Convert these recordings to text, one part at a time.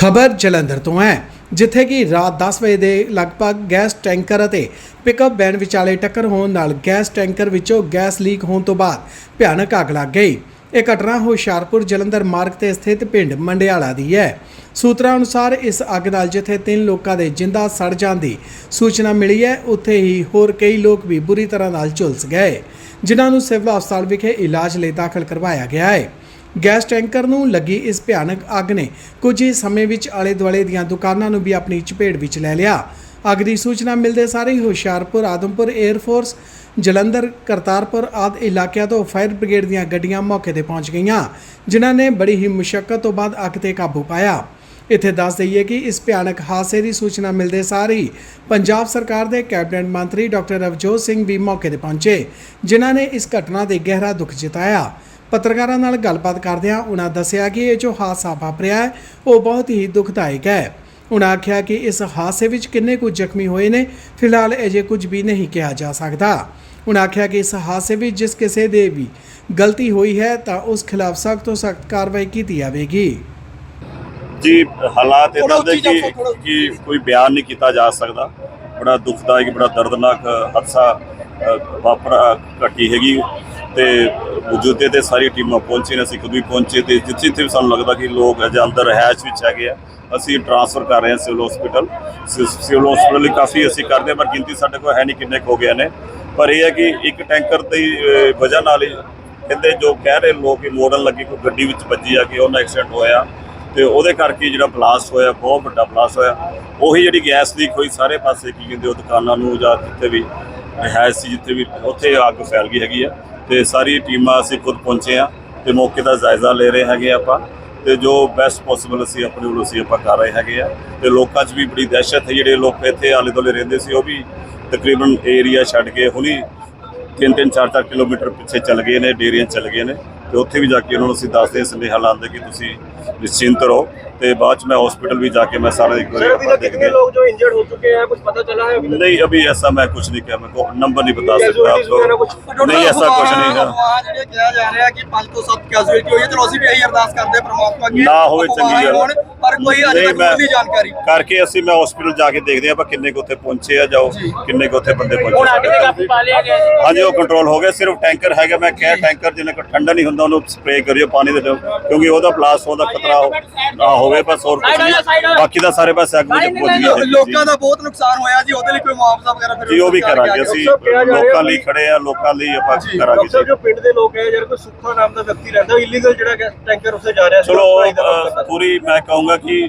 ਖਬਰ ਜਲੰਧਰ ਤੋਂ ਹੈ, ਜਿੱਥੇ ਕਿ ਰਾਤ 10 ਵਜੇ ਦੇ ਲਗਭਗ ਗੈਸ ਟੈਂਕਰ ਅਤੇ ਪਿਕਅਪ ਵੈਨ ਵਿਚਾਲੇ ਟੱਕਰ ਹੋਣ ਨਾਲ ਗੈਸ ਟੈਂਕਰ ਵਿੱਚੋਂ ਗੈਸ ਲੀਕ ਹੋਣ ਤੋਂ ਬਾਅਦ ਭਿਆਨਕ ਅੱਗ ਲੱਗ ਗਈ। ਇਹ ਘਟਨਾ ਹੁਸ਼ਿਆਰਪੁਰ ਜਲੰਧਰ ਮਾਰਗ ਤੇ ਸਥਿਤ ਪਿੰਡ ਮੰਡਿਆਲਾ ਦੀ ਹੈ। ਸੂਤਰਾਂ ਅਨੁਸਾਰ ਇਸ ਅੱਗ ਨਾਲ ਜਿੱਥੇ ਤਿੰਨ ਲੋਕਾਂ ਦੇ ਜਿੰਦਾ ਸੜ ਜਾਣ ਦੀ ਸੂਚਨਾ ਮਿਲੀ ਹੈ, ਉੱਥੇ ਹੀ ਹੋਰ ਕਈ ਲੋਕ ਵੀ ਬੁਰੀ ਤਰ੍ਹਾਂ ਨਾਲ ਝੁਲਸ ਗਏ। ਜਿਨ੍ਹਾਂ ਨੂੰ ਸਿਵਲ ਹਸਪਤਾਲ ਵਿਖੇ ਇਲਾਜ ਲਈ ਦਾਖਲ ਕਰਵਾਇਆ ਗਿਆ ਹੈ। ਗੈਸ ਟੈਂਕਰ ਨੂੰ ਲੱਗੀ ਇਸ ਭਿਆਨਕ ਅੱਗ ਨੇ ਕੁਝ ਹੀ ਸਮੇਂ ਵਿੱਚ ਆਲੇ ਦੁਆਲੇ ਦੀਆਂ ਦੁਕਾਨਾਂ ਨੂੰ ਵੀ ਆਪਣੀ ਚਪੇਟ ਵਿੱਚ ਲੈ ਲਿਆ। ਅੱਗ ਦੀ ਸੂਚਨਾ ਮਿਲਦੇ ਸਾਰੇ ਹੀ ਹੁਸ਼ਿਆਰਪੁਰ, ਆਦਮਪੁਰ 에ਅਰ ਫੋਰਸ ਜਲੰਧਰ, ਕਰਤਾਰਪੁਰ ਆਦਿ ਇਲਾਕਿਆਂ ਤੋਂ ਫਾਇਰ ਬ੍ਰਿਗੇਡ ਦੀਆਂ ਗੱਡੀਆਂ ਮੌਕੇ ਤੇ ਪਹੁੰਚ ਗਈਆਂ, ਜਿਨ੍ਹਾਂ ਨੇ ਬੜੀ ਹੀ ਮੁਸ਼ਕਲ ਤੋਂ ਬਾਅਦ ਅੱਗ ਤੇ ਕਾਬੂ ਪਾਇਆ। ਇੱਥੇ ਦੱਸ ਦਈਏ ਕਿ ਇਸ ਭਿਆਨਕ ਹਾਦਸੇ ਦੀ ਸੂਚਨਾ ਮਿਲਦੇ ਸਾਰ ਹੀ ਪੰਜਾਬ ਸਰਕਾਰ ਦੇ ਕੈਬਨਿਟ ਮੰਤਰੀ ਡਾਕਟਰ ਰਵਜੋਤ ਸਿੰਘ ਵੀ ਮੌਕੇ ਤੇ ਪਹੁੰਚੇ, ਜਿਨ੍ਹਾਂ ਨੇ ਇਸ ਘਟਨਾ ਤੇ ਗਹਿਰਾ ਦੁੱਖ ਜਤਾਇਆ। ਪੱਤਰਕਾਰਾਂ ਨਾਲ ਗੱਲਬਾਤ ਕਰਦਿਆਂ ਉਹਨਾਂ ਦੱਸਿਆ ਕਿ ਇਹ ਜੋ ਹਾਦਸਾ ਵਾਪਰਿਆ ਹੈ ਉਹ ਬਹੁਤ ਹੀ ਦੁਖਦਾਇਕ ਹੈ। ਉਹਨਾਂ ਆਖਿਆ ਕਿ ਇਸ ਹਾਦਸੇ ਵਿੱਚ ਕਿੰਨੇ ਕੁ ਜ਼ਖਮੀ ਹੋਏ ਨੇ ਫਿਲਹਾਲ ਅਜੇ ਕੁਝ ਵੀ ਨਹੀਂ ਕਿਹਾ ਜਾ ਸਕਦਾ। ਉਹਨਾਂ ਆਖਿਆ ਕਿ ਇਸ ਹਾਦਸੇ ਵਿੱਚ ਜਿਸ ਕਿਸੇ ਦੇ ਵੀ ਗਲਤੀ ਹੋਈ ਹੈ ਤਾਂ ਉਸ ਖਿਲਾਫ ਸਖਤ ਤੋਂ ਸਖਤ ਕਾਰਵਾਈ ਕੀਤੀ ਜਾਵੇਗੀ। ਜੀ ਹਾਲਾਤ ਇਦਾਂ ਦੇ ਕਿ ਕਿ ਕੋਈ ਬਿਆਨ ਨਹੀਂ ਕੀਤਾ ਜਾ ਸਕਦਾ। ਬੜਾ ਦੁਖਦਾਇਕ ਬੜਾ ਦਰਦਨਾਕ ਹਾਦਸਾ ਵਾਪਰਾ ਘਟੀ ਹੈਗੀ। ਤੇ ਮੌਜੂਦੇ ਤੇ ਸਾਰੀ ਟੀਮਾਂ ਪਹੁੰਚੀ ਨੇ, ਅਸੀਂ ਕਦੋਂ ਵੀ ਪਹੁੰਚੇ ਤੇ ਜਿੱਥੇ ਜਿੱਥੇ ਸਾਨੂੰ ਲੱਗਦਾ ਕਿ ਲੋਕ ਅਜੇ ਅੰਦਰ ਰਹਿਸ਼ ਵਿੱਚ ਹੈਗੇ ਆ, ਅਸੀਂ ਟ੍ਰਾਂਸਫਰ ਕਰ ਰਹੇ ਹਾਂ ਸਿਵਲ ਹਸਪੀਟਲ ਸਿਵਲ ਹਸਪੀਟਲ ਲਈ ਕਾਫੀ ਅਸੀਂ ਕਰਦੇ ਪਰ ਗਿਣਤੀ ਸਾਡੇ ਕੋਲ ਹੈ ਨਹੀਂ, ਕਿੰਨੇ ਹੋ ਗਏ ਨੇ। ਪਰ ਇਹ ਹੈ ਕਿ ਇੱਕ ਟੈਂਕਰ ਦੀ ਵਜ੍ਹਾ ਨਾਲ ਹੀ ਕਹਿੰਦੇ ਜੋ ਕਹਿ ਰਹੇ ਲੋਕ ਇਹ ਮੋੜਨ ਲੱਗੀ, ਕੋਈ ਗੱਡੀ ਵਿੱਚ ਵੱਜੀ ਆ ਕੇ ਉਹਨਾਂ ਐਕਸੀਡੈਂਟ ਹੋਇਆ ਤੇ ਉਹਦੇ ਕਰਕੇ ਜਿਹੜਾ ਬਲਾਸਟ ਹੋਇਆ, ਬਹੁਤ ਵੱਡਾ ਬਲਾਸਟ ਹੋਇਆ। ਉਹੀ ਜਿਹੜੀ ਗੈਸ ਲੀਕ ਹੋਈ, ਸਾਰੇ ਪਾਸੇ ਕੀ ਕਹਿੰਦੇ ਉਹ ਦੁਕਾਨਾਂ ਨੂੰ ਜਾਂ ਜਿੱਥੇ ਵੀ ਹੈ ਸੀ, ਜਿੱਥੇ ਵੀ ਉੱਥੇ ਅੱਗ ਫੈਲ ਗਈ ਹੈਗੀ ਆ। ਤੇ ਸਾਰੀ ਟੀਮਾਂ ਅਸੀਂ ਖੁਦ ਪਹੁੰਚੇ ਆ ਤੇ ਮੌਕੇ ਦਾ ਜਾਇਜ਼ਾ ਲੈ ਰਹੇ ਹੈਗੇ ਆਪਾਂ ਤੇ ਜੋ ਬੈਸਟ ਪੋਸੀਬਲ ਅਸੀਂ ਆਪਣੇ ਵੱਲੋਂ ਅਸੀਂ ਆਪਾਂ ਕਰ ਰਹੇ ਹੈਗੇ ਆ ਤੇ ਲੋਕਾਂ 'ਚ ਵੀ ਬੜੀ ਦਹਿਸ਼ਤ ਹੈ, ਜਿਹੜੇ ਲੋਕ ਇੱਥੇ ਆਲੇ ਦੁਆਲੇ ਰਹਿੰਦੇ ਸੀ, ਉਹ ਵੀ ਤਕਰੀਬਨ ਏਰੀਆ ਛੱਡ ਕੇ ਹੁਣੀ ਤਿੰਨ ਤਿੰਨ ਚਾਰ ਚਾਰ ਕਿਲੋਮੀਟਰ ਪਿੱਛੇ ਚੱਲ ਗਏ ਨੇ, ਡੇਰੀਆਂ ਚੱਲ ਗਏ ਨੇ। ਤੇ ਉੱਥੇ ਵੀ ਜਾ ਕੇ ਉਹਨਾਂ ਨੂੰ ਅਸੀਂ ਦੱਸਦੇ ਸੰਦੇਹਾ ਲਾਉਂਦੇ ਕਿ ਤੁਸੀਂ ਨਿਸ਼ਚਿੰਤ ਰਹੋ ਤੇ ਬਾਅਦ ਚ ਮੈਂ ਹਸਪੀਟਲ भी जाके मैं सारा एक बार सर अभी तक कितने लोग जो इंजर्ड हो चुके हैं कुछ पता चला है अभी तक? नहीं अभी ऐसा मैं कुछ नहीं कहा मैं को नंबर नहीं बता सकता Casualties वगैरह कुछ आपको नहीं ऐसा कुछ नहीं है ਅਫਵਾਹ ਜਿਹੜੇ ਕਿਹਾ ਜਾ ਰਿਹਾ ਕਿ 5 ਤੋਂ 7 ਕੈਜੂਅਲਟੀ ਹੋਈ ਹੈ ਚਲੋ ਅਸੀਂ ਵੀ ਇਹੀ ਅਰਦਾਸ ਕਰਦੇ ਹਾਂ ਪ੍ਰਮਾਤਮਾ ਅੱਗੇ ਨਾ ਹੋਵੇ ਚੰਗੀ ਅਫਵਾਹਾਂ ਗੱਲ। ਹੋਣ, ਪਰ ਕੋਈ ਅਜੇ ਤੱਕ ਨਹੀਂ ਜਾਣਕਾਰੀ। ਕਰਕੇ ਅਸੀਂ ਮੈਂ ਹਸਪੀਟਲ ਜਾ ਕੇ ਦੇਖਦੇ ਆਪਾਂ ਕਿੰਨੇ ਕੁ ਉੱਥੇ ਪਹੁੰਚੇ ਆ ਜਾਓ ਕਿੰਨੇ ਕੁ ਉੱਥੇ ਬੰਦੇ ਹੁਣ ਅੱਗ ਤੇ ਪਹੁੰਚੇ ਕਾਬੂ ਪਾ ਲਿਆ ਗਿਆ ਜੀ। ਹਾਂਜੀ ਉਹ ਕੰਟਰੋਲ ਹੋ ਗਿਆ ਸਿਰਫ ਟੈਂਕਰ ਹੈਗਾ ਮੈਂ ਕਿਹਾ ਟੈਂਕਰ ਜਿੰਨਾ ਕੋ ਠੰਡਾ ਨਹੀਂ ਹੁੰਦਾ ਉਹਨੂੰ ਸਪਰੇਅ ਕਰਿਓ ਪਾਣੀ ਦੇ ਦਿਓ ਕਿਉਂਕਿ ਉਹਦਾ ਬਲਾਸਟ ਹੋਣ ਦਾ ਖਤਰਾ ਹੋ- ਨਾ ਹੋਵੇ ਬਸ ਹੋਰ ਕੁਝ ਨਹੀਂ। ਬਾਕੀ ਦਾ ਸਾਰੇ ਪਾਸੇ ਅੱਗ ਵਿੱਚ ਪਹੁੰਚ ਗਈ ਲੋਕਾਂ ਦਾ ਬਹੁਤ ਨੁਕਸਾਨ ਹੋਇਆ ਜੀ ਉਹਦੇ ਲਈ ਕੋਈ ਮੁਆਵਜ਼ਾ ਵਗੈਰਾ ਫਿਰ ਜੀ ਉਹ ਵੀ ਕਰਾਂਗੇ ਅਸੀਂ। ਲੋਕਾਂ ਲਈ ਖੜੇ ਆ ਲੋਕਾਂ ਲਈ ਆਪਾਂ ਕਰਾਂਗੇ ਜੀ। ਜੋ ਪਿੰਡ ਦੇ ਲੋਕ ਹੈ ਜਿਹੜੇ ਕੋਈ ਸੁੱਖਾ ਨਾਮ ਦਾ ਵਿਅਕਤੀ ਰਹਿੰਦਾ ਇਲੀਗਲ ਜਿਹੜਾ ਗੈਸ ਟੈਂਕਰ ਉੱਥੇ ਜਾ ਰਿਹਾ ਸੀ ਚਲੋ। ਪੂਰੀ ਮੈਂ ਕਹੂੰਗਾ ਕਿ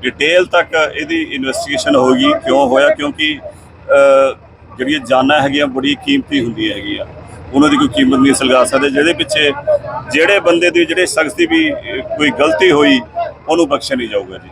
ਡਿਟੇਲ ਤੱਕ ਇਹਦੀ ਇਨਵੈਸਟੀਗੇਸ਼ਨ ਹੋਗੀ ਕਿਉਂ ਹੋਇਆ? ਕਿਉਂਕਿ ਅ, ਜਿਹੜੀਆਂ ਜਾਨਾਂ ਹੈਗੀਆਂ ਬੜੀ ਕੀਮਤੀ ਹੁੰਦੀਆਂ ਹੈਗੀਆਂ। ਉਹਨਾਂ ਦੀ ਕੋਈ ਕੀਮਤ ਨਹੀਂ ਅਸਲ ਲਗਾ ਸਕਦੇ। ਜਿਹਦੇ ਪਿੱਛੇ ਜਿਹੜੇ ਬੰਦੇ ਦੀ ਜਿਹੜੇ ਸ਼ਖਸ ਦੀ ਵੀ ਕੋਈ ਗਲਤੀ ਹੋਈ ਉਹਨੂੰ ਬਖਸ਼ਿਆ ਨਹੀਂ ਜਾਊਗਾ. ਜੀ।